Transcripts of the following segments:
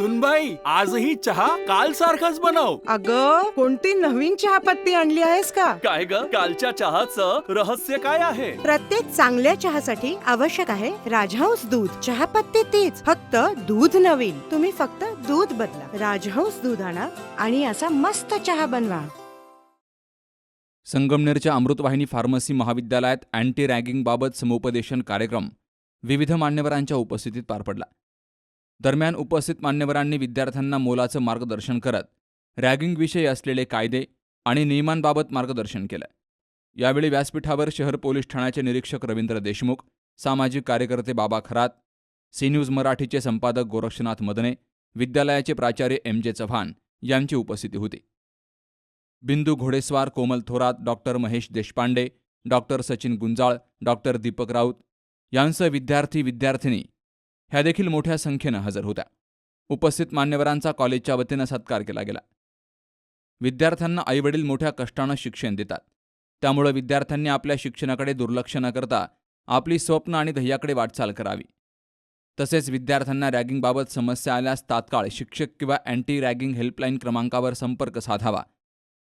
सुनबाई आजही चहा काल सारखाच बनव. अग कोणती नवीन चहापत्ती आणली आहेस का? काय ग? कालच्या चहाचं रहस्य काय आहे? प्रत्येक चांगल्या चहासाठी आवश्यक आहे राजहंस दूध. चहापत्ती तीच फक्त दूध नवीन. तुम्ही फक्त दूध बदला. राजहंस दूध आणा आणि असा मस्त चहा बनवा. संगमनेरच्या अमृतवाहिनी फार्मसी महाविद्यालयात अँटी रॅगिंगबाबत समुपदेशन कार्यक्रम विविध मान्यवरांच्या उपस्थितीत पार पडला. दरम्यान उपस्थित मान्यवरांनी विद्यार्थ्यांना मोलाचं मार्गदर्शन करत रॅगिंगविषयी असलेले कायदे आणि नियमांबाबत मार्गदर्शन केलं. यावेळी व्यासपीठावर शहर पोलीस ठाण्याचे निरीक्षक रवींद्र देशमुख सामाजिक कार्यकर्ते बाबा खरात सी न्यूज मराठीचे संपादक गोरक्षनाथ मदने विद्यालयाचे प्राचार्य एम जे चव्हाण यांची उपस्थिती होती. Bindu Ghodeswar Komal Thorat doctor Mahesh Deshpande doctor Sachin Gunjal doctor Deepak Raut यांसह विद्यार्थी विद्यार्थिनी ह्या देखील मोठ्या संख्येनं हजर होत्या. उपस्थित मान्यवरांचा कॉलेजच्या वतीनं सत्कार केला गेला. विद्यार्थ्यांना आईवडील मोठ्या कष्टानं शिक्षण देतात. त्यामुळं विद्यार्थ्यांनी आपल्या शिक्षणाकडे दुर्लक्ष न करता आपली स्वप्न आणि ध्येयाकडे वाटचाल करावी. तसेच विद्यार्थ्यांना रॅगिंगबाबत समस्या आल्यास तात्काळ शिक्षक किंवा अँटी रॅगिंग हेल्पलाईन क्रमांकावर संपर्क साधावा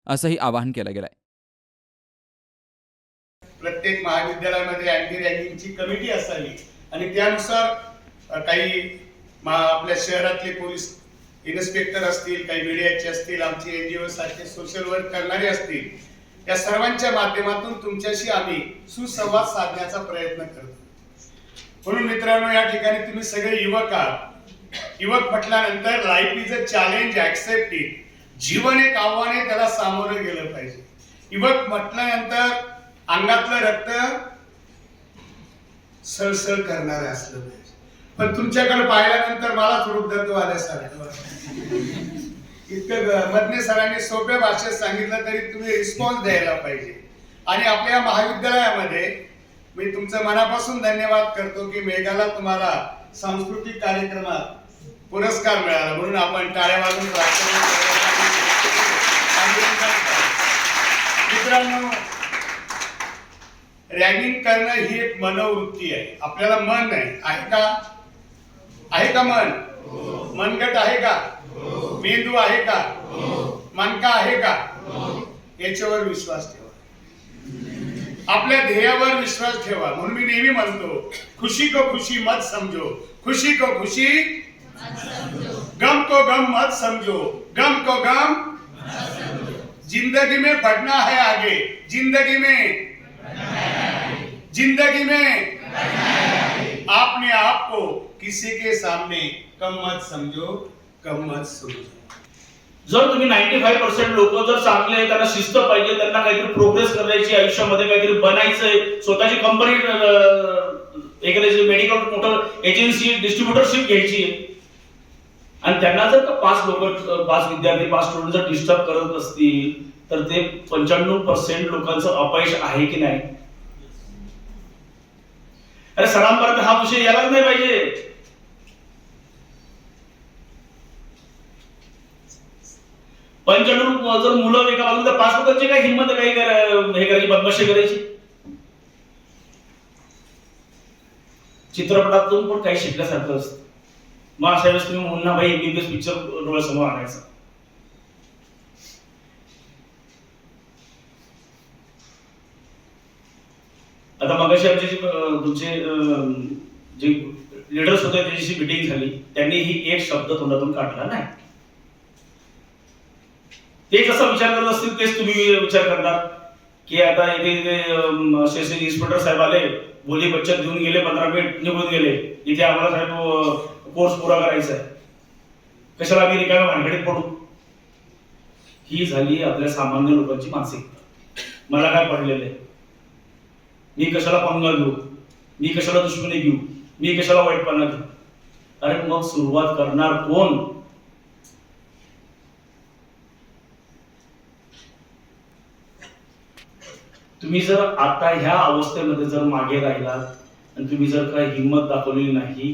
असंही आवाहन केलं गेलंय. प्रत्येक महाविद्यालयामध्ये अँटी रॅगिंगची कमिटी असावी आणि त्यानुसार काही आपल्या शहरातले पोलीस इन्स्पेक्टर असतील काही मीडियाचे असतील आमचे एनजीओ सारखे सोशल वर्क करणारे असतील या सर्वांच्या माध्यमातून तुमच्याशी आम्ही सुसंवाद साधण्याचा प्रयत्न करतो. म्हणून मित्रांनो या ठिकाणी तुम्ही सगळे युवक आहात. युवक म्हटल्यानंतर life is a challenge accept it जीवन एक आव्हाने त्याला सामोरं गेलं पाहिजे. युवक म्हटल्यानंतर अंगातलं रक्त सळसळ करणारं असलं पाहिजे. पण तुमच्याकडे पाहिल्यानंतर मलाच वृद्धत्व आल्यासारखं इतकं ग- सरांनी सोप्या भाषेत सांगितलं तरी तुम्ही रिस्पॉन्स द्यायला पाहिजे. आणि आपल्या महाविद्यालयामध्ये मी तुमचं मनापासून धन्यवाद करतो की मेघाला तुम्हाला सांस्कृतिक कार्यक्रमात पुरस्कार मिळाला. म्हणून आपण टाळ्या वाजून प्रार्थना मित्रांनो रॅगिंग करणं ही एक मनोवृत्ती आहे. आपल्याला मन आहे आहे का? आहे का मन? मनगट आहे का? मेंदू आहे का? मनका आहे का? याच्यावर विश्वास ठेवा. आपल्या ध्येयावर विश्वास ठेवा. म्हणून मी नेहमी म्हणतो, खुशी को खुशी मत समजो. खुशी को खुशी गम को गम मत समझो गम को गम ज़िंदगी में बढ़ना है आगे. ज़िंदगी में ज़िंदगी में आपने आप को किसी के सामने कम मत समझो कम मत समझो जर तुम्ही नाईन्टी फाईव्ह पर्सेंट लोक जर चांगले त्यांना शिस्त पाहिजे त्यांना काहीतरी प्रोग्रेस करायची आयुष्यामध्ये काहीतरी बनायचंय स्वतःची कंपनी एक मेडिकल मोटर एजन्सी डिस्ट्रीब्युटरशिप घ्यायची आहे. आणि त्यांना जर का पाच लोक पाच विद्यार्थी पाच स्टुडंट जर डिस्टर्ब करत असतील तर ते पंच्याण्णव पर्सेंट लोकांचं अपयश आहे की नाही? अरे सरांपर्यंत हा विषय यायलाच नाही पाहिजे. पंच्याण्णव जर मुलं एका बाजूला तर पाच लोकांची काय हिंमत काही हे करायची बदमाशी करायची? चित्रपटातून पण काही शिकल्यासारखं असतं. मग अशा वेळेस तुम्ही मुन्ना भाई एमबीबीएस पिक्चर डोळ्यासमोर आणायचा. आता मगाशी आमचे जे तुमचे जे लिडर्स होते त्यांच्याशी मिटिंग झाली. त्यांनी ही एक शब्द तोंडातून काढला नाही. ते जसं विचार करत असतील तेच तुम्ही विचार करणार. की आता इथे इथे इन्स्पेक्टर साहेब आले बोली बच्चत घेऊन गेले पंधरा मिनिट निघून गेले. इथे आम्हाला साहेब कोर्स पुरा करायचा आहे. कशाला आम्ही रिकाम्या भानगडीत पडू? ही झाली आपल्या सामान्य लोकांची मानसिकता. मला काय पडलेलं आहे? मी कशाला पंगा घेऊ? मी कशाला दुश्मनी घेऊ? मी कशाला वाईटपणा घेऊ? अरे मग सुरुवात करणार कोण? तुम्ही जर आता ह्या अवस्थेमध्ये जर मागे राहिलात आणि तुम्ही जर काही हिंमत दाखवली नाही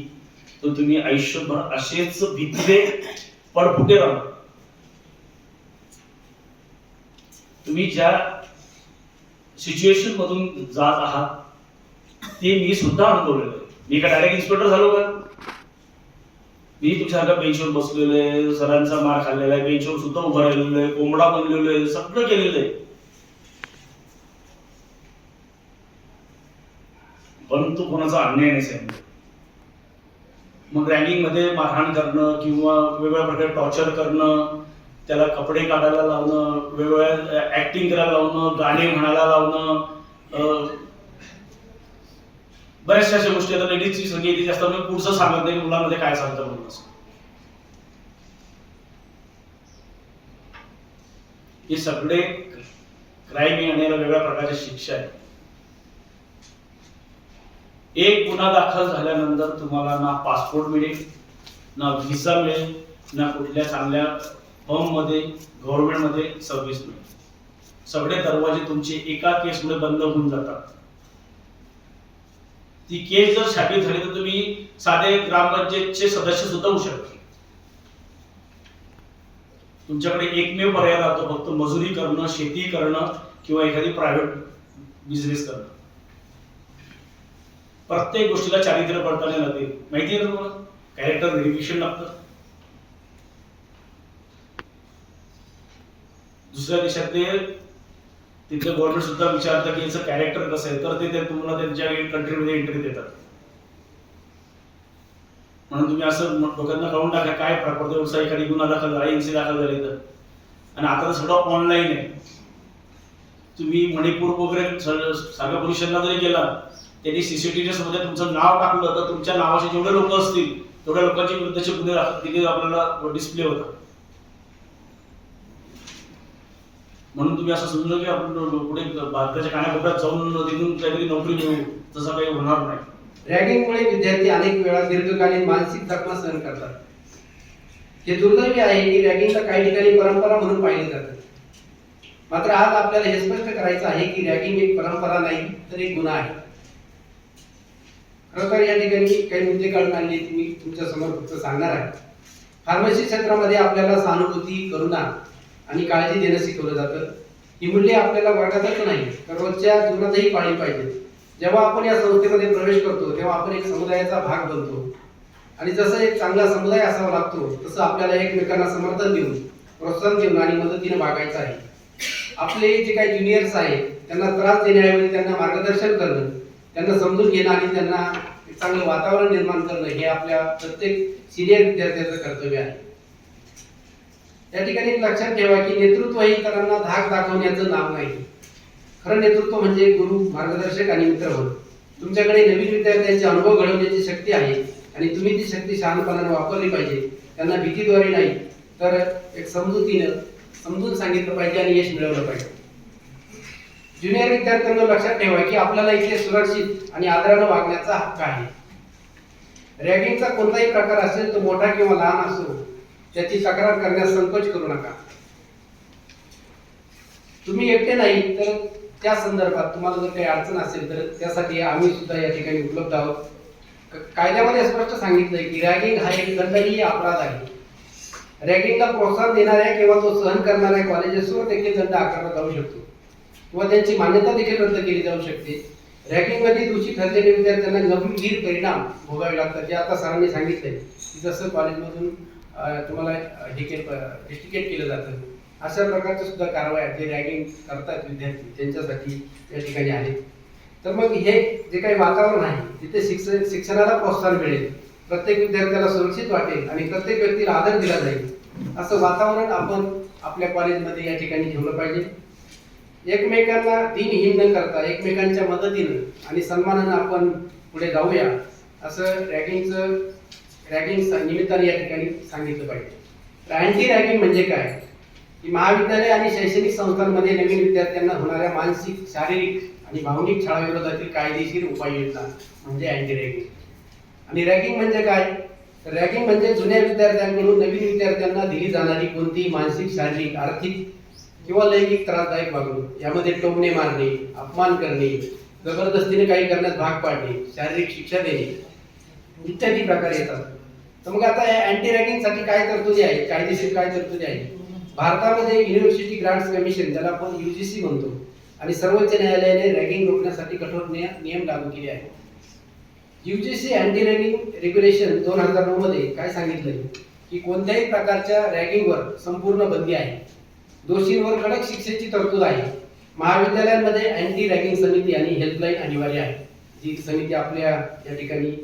तर तुम्ही आयुष्यभर असेच भितले पडफुटे राहा. तुम्ही ज्या सिच्युएशन मधून जात आहात ते मी सुद्धा अनुभवलेलं आहे. मी का डायरेक्ट इन्स्पेक्टर झालो का? मी तुमच्यासारखा बेंचवर बसलेलो आहे सरांचा मार खाल्लेला आहे बेंचवर सुद्धा उभं राहिलेलो आहे कोंबडा बनलेलो आहे सगळं केलेलं आहे. परंतु कोणाचा अन्याय नाही साहेब मग रॅगिंगमध्ये मारहाण करणं किंवा वेगवेगळ्या प्रकारे टॉर्चर करणं त्याला कपडे काढायला लावणं वेगवेगळ्या ऍक्टिंग करायला लावणं गाणे म्हणायला लावणं बऱ्याचशा अशा गोष्टी. आता लेडीजची सगळी येते जास्त मी पुढचं सांगत नाही मुलांमध्ये काय सांगतं म्हणून असं. हे सगळे क्राईम येणाऱ्या वेगळ्या प्रकारच्या शिक्षा आहेत. एक गुन्हा दाखल झाल्यानंतर तुम्हाला ना पासपोर्ट मिळेल ना व्हिसा मिळेल ना कुठल्या चांगल्या फर्ममध्ये गव्हर्नमेंटमध्ये सर्व्हिस मिळेल. सगळे दरवाजे तुमचे एका केसमुळे बंद होऊन जातात. ती केस जर शापित झाली तर तुम्ही साधे ग्रामपंचायतचे सदस्य सुद्धा होऊ शकता. तुमच्याकडे एकमेव पर्याय राहतो फक्त मजुरी करणं शेती करणं किंवा एखादी प्रायव्हेट बिझनेस करणं. प्रत्येक गोष्टीला चारित्र्य पडताना लागते. माहिती आहे ना तुम्हाला? कॅरेक्टर व्हेरिफिकेशन लागतं. दुसऱ्या देशातले तिथले गव्हर्नमेंट सुद्धा विचारतं की याचं कॅरेक्टर कसं आहे? तर ते तुम्हाला त्यांच्या कंट्रीमध्ये एंट्री देतात. म्हणून तुम्ही असं लोकांना कळून टाका काय प्रॉपर व्यवसाय एखादी गुन्हा दाखल झाला एनसी दाखल झाली तर. आणि आता तर सगळं ऑनलाईन आहे. तुम्ही मणिपूर वगैरे सागर सारख्या पोलिसांना जरी गेला त्यांनी सीसीटीव्ही समोर तुमचं नाव टाकलं तर तुमच्या नावाचे जेवढे लोक असतील तेवढ्या लोकांची विरुद्धचे गुन्हे तिथे आपल्याला डिस्प्ले होतात. म्हणून तुम्ही असं समजू की आपण पुढे भारताच्या कानाकोपऱ्यात जाऊन तिथून काहीतरी नोकरी मिळू तसं काही होणार नाही. रॅगिंगमुळे विद्यार्थी अनेक वेळा दीर्घकालीन मानसिक जखमा सहन करतात. हे दुर्दैवी आहे की रॅगिंगला काही ठिकाणी परंपरा म्हणून पाहिले जाते. मात्र आज आपल्याला हे स्पष्ट करायचं आहे की रॅगिंग एक परंपरा नाही तर एक गुन्हा आहे. खरं तर या ठिकाणी काही मुद्दे काढून आणले ते मी तुमच्यासमोर फक्त सांगणार आहे. फार्मसी क्षेत्रामध्ये आपल्याला सहानुभूती करुणा आणि काळजी देणं शिकवलं जातं. ही मूल्ये आपल्याला वाटतच नाही. तर रोजच्या जीवनातही पाळली पाहिजे जेव्हा आपण या संस्थेमध्ये प्रवेश करतो तेव्हा आपण एक समुदायाचा भाग बनतो. आणि जसं एक चांगला समुदाय असावा लागतो तसं आपल्याला एकमेकांना समर्थन देऊन प्रोत्साहन देऊन आणि मदतीने वागायचं आहे. आपले जे काही ज्युनियर्स आहेत त्यांना त्रास देण्याऐवजी त्यांना मार्गदर्शन करणं त्यांना समजून घेणं आणि त्यांना एक चांगलं वातावरण निर्माण करणं हे आपल्या प्रत्येक सिनियर विद्यार्थ्याचं कर्तव्य आहे. त्या ठिकाणी लक्षात ठेवा की नेतृत्व हे इतरांना धाक दाखवण्याचं नाव नाही. खरं नेतृत्व म्हणजे गुरु मार्गदर्शक आणि मित्र होत तुमच्याकडे नवीन विद्यार्थ्यांचे अनुभव घडवण्याची शक्ती आहे आणि तुम्ही ती शक्ती शहाणपणाने वापरली पाहिजे. त्यांना भीतीद्वारे नाही तर एक समजुतीनं समजून सांगितलं पाहिजे आणि यश मिळवलं पाहिजे. ज्युनियर विद्यार्थ्यांना लक्षात ठेवा की आपल्याला इथे सुरक्षित आणि आदरानं वागण्याचा हक्क आहे. रॅगिंगचा कोणताही प्रकार असेल तो मोठा किंवा लहान असो त्याची तक्रार करण्यास संकोच करू नका. तुम्ही एकटे नाही तर त्या संदर्भात तुम्हाला जर काही अडचण असेल तर त्यासाठी आम्ही सुद्धा या ठिकाणी उपलब्ध आहोत. कायद्यामध्ये स्पष्ट सांगितलंय की रॅगिंग हा एक दंडनीय अपराध आहे. रॅगिंगला प्रोत्साहन देणाऱ्या किंवा तो सहन करणाऱ्या कॉलेजेसवर देखील दंड आकारला जाऊ शकतो. किंवा त्यांची मान्यता देखील रद्द केली जाऊ शकते. रॅगिंगमध्ये दोषी ठरलेल्या विद्यार्थ्यांना गंभीर परिणाम भोगावे लागतात जे आता सरांनी सांगितलंय. की जसं कॉलेजमधून तुम्हाला हे केलं डिस्टिकेट केलं जातं. अशा प्रकारच्या सुद्धा कारवाया जे रॅगिंग करतात विद्यार्थी त्यांच्यासाठी या ठिकाणी आहेत. तर मग हे जे काही वातावरण आहे तिथे शिक्षण शिक्षणाला प्रोत्साहन मिळेल. प्रत्येक विद्यार्थ्याला सुरक्षित वाटेल आणि प्रत्येक व्यक्तीला आदर दिला जाईल. असं वातावरण आपण आपल्या कॉलेजमध्ये या ठिकाणी ठेवलं पाहिजे. एकमेकांना दिनहीन न करता एकमेकांच्या मदतीनं आणि सन्मानानं आपण पुढे जाऊया असं रॅगिंगचं रॅगिंग निमित्ताने या ठिकाणी सांगितलं पाहिजे. अँटी रॅगिंग म्हणजे काय? की महाविद्यालय आणि शैक्षणिक संस्थांमध्ये नवीन विद्यार्थ्यांना होणाऱ्या मानसिक शारीरिक आणि भावनिक छळाविरोधातील कायदेशीर उपाययोजना म्हणजे अँटी रॅगिंग आणि रॅगिंग म्हणजे काय? रॅगिंग म्हणजे जुन्या विद्यार्थ्यांकडून नवीन विद्यार्थ्यांना दिली जाणारी कोणतीही मानसिक शारीरिक आर्थिक किंवा लैंगिक त्रासदायक वागणूक यामध्ये टोमणे मारणे अपमान करणे जबरदस्तीने काही करण्यास भाग पाडणे शारीरिक शिक्षा देणे इत्यादी प्रकार येतात. तर मग आता या अँटी रॅगिंगसाठी काय तरतुदी आहे कायदेशीर काय तरतुदी आहे भारतामध्ये युनिव्हर्सिटी ग्रांट्स कमिशन ज्याला आपण युजीसी म्हणतो आणि सर्वोच्च न्यायालयाने रॅगिंग रोखण्यासाठी कठोर नियम लागू केले आहेत. सी अँटी रॅगिंग रेग्युलेशन दोन हजार नऊ मध्ये काय सांगितलंय? की कोणत्याही प्रकारच्या रॅगिंगवर संपूर्ण बंदी आहे. दोषींवर कडक शिक्षेची तरतूद आहे. महाविद्यालयांमध्ये अँटी रॅगिंग समिती आणि हेल्पलाईन अनिवार्य आहे. जी समिती आपल्या या ठिकाणी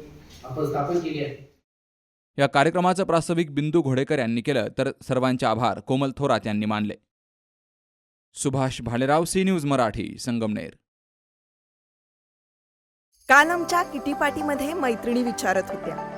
आपण स्थापन केली आहे. या कार्यक्रमाचं प्रास्ताविक बिंदू घोडेकर यांनी केलं तर सर्वांचे आभार कोमल थोरात यांनी मानले. Subhash Bhalerao C news Marathi Sangamner. काल आमच्या किटी पार्टीमध्ये मैत्रिणी विचारत होत्या.